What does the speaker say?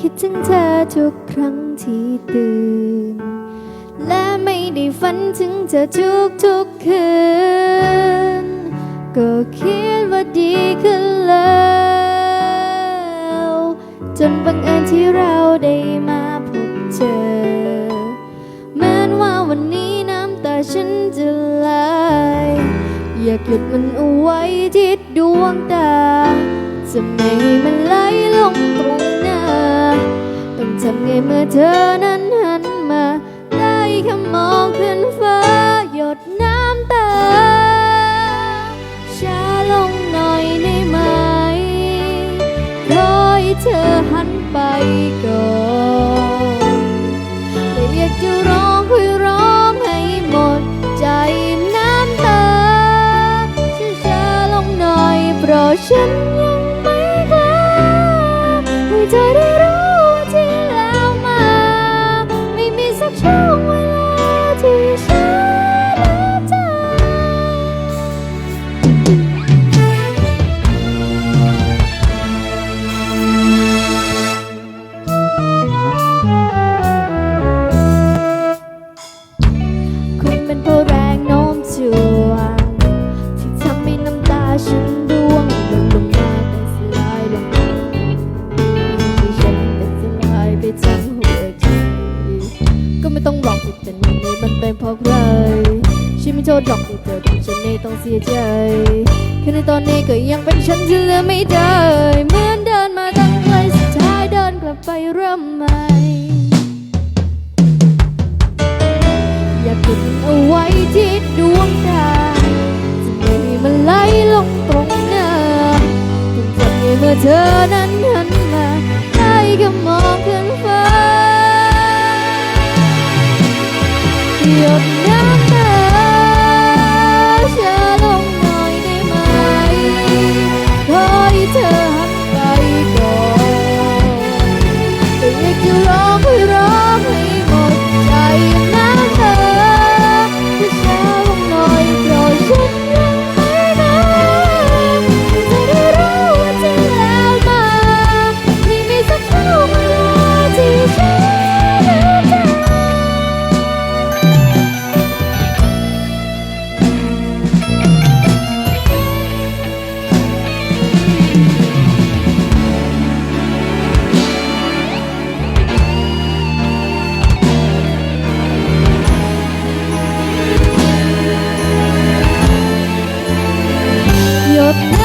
คิดถึงเธอทุกครั้งที่ตื่น และไม่ได้ฝันถึงเธอทุกทุกคืน ก็คิดว่าดีขึ้นแล้ว จนบังเอิญที่เราได้มาพบเจอเหมือนว่าวันนี้น้ำตาฉันจะไหลอยากหยุดมันเอาไว้ที่ดวงตา จะไม่ให้มันไหลลงตรง ต้องทำไงเมื่อเธอนั้นหันมา ได้แค่มองขึ้นฟ้าหยดน้ำตา ช้าลงหน่อยได้ไหมขอให้เธอหันไปก่อนแต่อยากจะร้องคุยร้องให้หมดใจน้ำตาช้าลงหน่อยเพราะฉัน เป็นเพราะใครฉันไม่โทษหรอกที่เธอทำฉันเองต้องเสียใจแค่ในตอนนี้ก็ยังเป็นฉันที่เลือไม่ได้เหมือนเดินมาตั้งไกลสุดท้ายเดินกลับไปเริ่มใหม่อยากเก็บเอาไว้ที่ดวงตาจะไม่ให้มันไหลลงตรงหน้าต้องทำให้เมื่อเธอนั้น up.